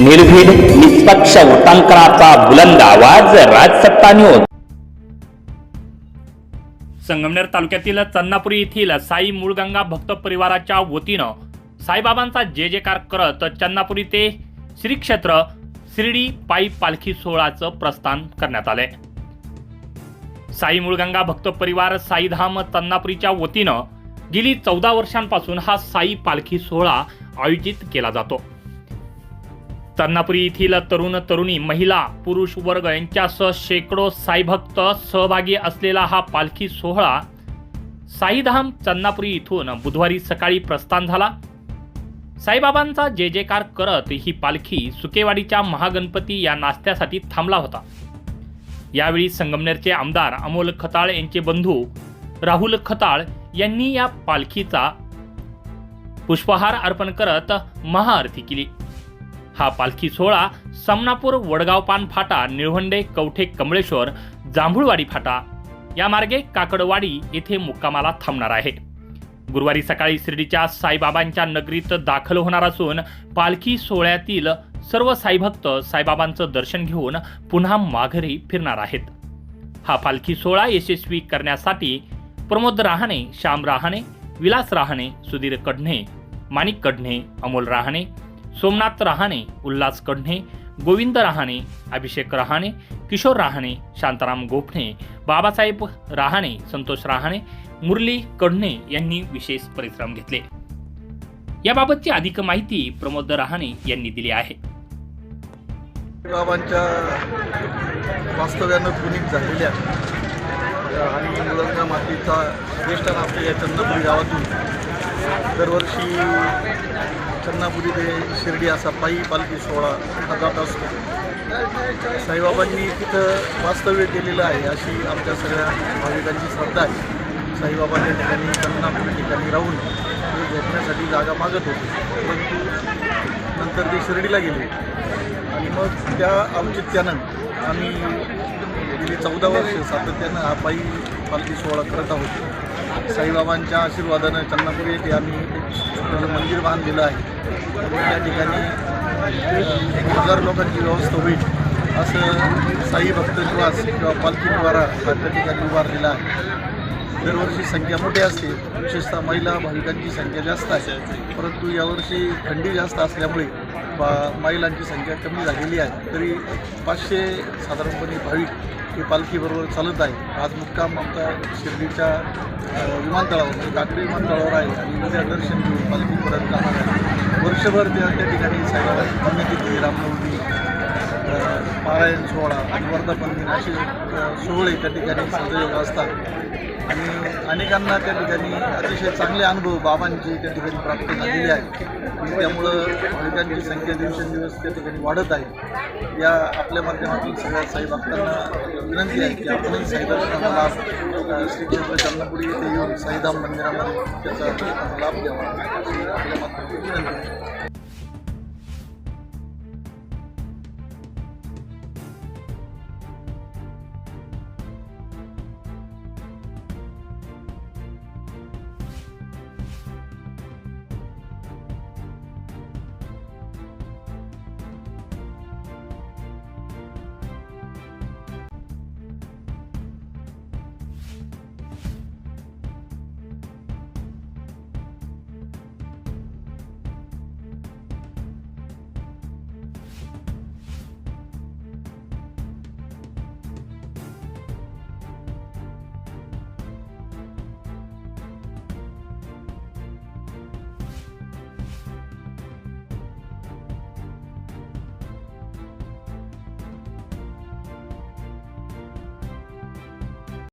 निर्भीड निष्पक्ष वृत्तांकनाचा बुलंद आवाज राजसत्ता न्यूज संगमनेर तालुक्यातील चन्नापुरी येथील साई मूळगंगा भक्त परिवाराच्या वतीनं साईबाबांचा जे जेकार करत चन्नापुरी ते श्री क्षेत्र शिर्डी पायी पालखी सोहळाचं प्रस्थान करण्यात आलंय. साई मूळगंगा भक्त परिवार साईधाम चन्नापुरीच्या वतीनं गेली चौदा वर्षांपासून हा साई पालखी सोहळा आयोजित केला जातो. चन्नापुरी येथील तरुण तरुणी महिला पुरुष वर्ग यांच्यासह शेकडो साईभक्त सहभागी असलेला हा पालखी सोहळा साईधाम चन्नापुरी इथून बुधवारी सकाळी प्रस्थान झाला. साईबाबांचा जे जयकार करत ही पालखी सुकेवाडीच्या महागणपती या नाश्त्यासाठी थांबला होता. यावेळी संगमनेरचे आमदार अमोल खताळ यांचे बंधू राहुल खताळ यांनी या पालखीचा पुष्पहार अर्पण करत महाआरती केली. हा पालखी सोहळा समनापूर वडगाव पान फाटा निळवंडे कवठे कमळेश्वर जांभूळवाडी फाटा या मार्गे काकडवाडी येथे मुक्कामाला थांबणार आहे. गुरुवारी सकाळी शिर्डीच्या साईबाबांच्या नगरीत दाखल होणार असून पालखी सोहळ्यातील सर्व साईभक्त साईबाबांचं दर्शन घेऊन पुन्हा माघरी फिरणार आहेत. हा पालखी सोहळा यशस्वी करण्यासाठी प्रमोद रहाणे श्याम रहाणे विलास रहाणे सुधीर कडणे माणिक कडणे अमोल रहाणे सोमनाथ रहाणे उल्हास कढणे गोविंद रहाणे अभिषेक रहाणे किशोर रहाणे शांताराम गोपणे बाबासाहेब रहाणे संतोष रहाणे मुरली कढणे यांनी विशेष परिश्रम घेतले. याबाबतची अधिक माहिती प्रमोद रहाणे यांनी दिली आहे. बाबांच्या वास्तव्यानं पुनित झालेल्या आणि मुलंगा मातीचा श्रेष्ठ नाते या चंद्रपुरी गावातून दरवर्षी चन्नापुरी ते शिर्डी असा पायी पालखी सोहळा हा जात असतो. साईबाबांनी तिथं वास्तव्य केलेलं आहे अशी आमच्या सगळ्या भाविकांची श्रद्धा आहे. साईबाबांच्या ठिकाणी चन्नापुरी ठिकाणी राहून ते झोपण्यासाठी जागा मागत होते. परंतु नंतर ते शिर्डीला गेले. आणि मग त्या औचित्यानं आम्ही गेली चौदा वर्ष सातत्यानं हा पायी पालखी सोहळा करत आहोत. साईबाबांच्या आशीर्वादानं चन्नापुरी येथे आम्ही छोटंसं मंदिर बांधलेलं आहे. त्या ठिकाणी एक हजार लोकांची व्यवस्था होईल असं साई भक्त निवास किंवा पालखी निवारा हा त्या ठिकाणी उभारलेला आहे. दरवर्षी संख्या मोठी असते विशेषतः महिला भाविकांची संख्या जास्त आहे. परंतु यावर्षी थंडी जास्त असल्यामुळे बा महिलांची संख्या कमी झालेली आहे. तरी पाचशे साधारणपणे भाविक हे पालखीबरोबर चालत आहे. आज मुक्काम आमचा शिर्डीच्या विमानतळावर म्हणजे काकडी विमानतळावर आहे आणि उद्या दर्शन घेऊन पालखीपर्यंत जाणार आहे. वर्षभर त्या त्या ठिकाणी साईबाबांची पुण्यतिथी रामनवमी पारायण सोहळा आणि वर्धापन दिन असे सोहळे त्या ठिकाणी सदैव असतात. आणि अनेकांना त्या ठिकाणी अतिशय चांगले अनुभव बाबांचे त्या ठिकाणी प्राप्त झालेले आहेत. आणि त्यामुळं भाविकांची संख्या दिवसेंदिवस त्या ठिकाणी वाढत आहे. या आपल्या माध्यमातून सगळ्या साई भक्तांना विनंती आहे की आपण साईबाबांना लाभ श्री क्षेत्र चंद्रपुरी येथे येऊन साईधाम मंदिरामध्ये त्याचा लाभ द्यावा. आपल्या माध्यमातून विनंती आहे.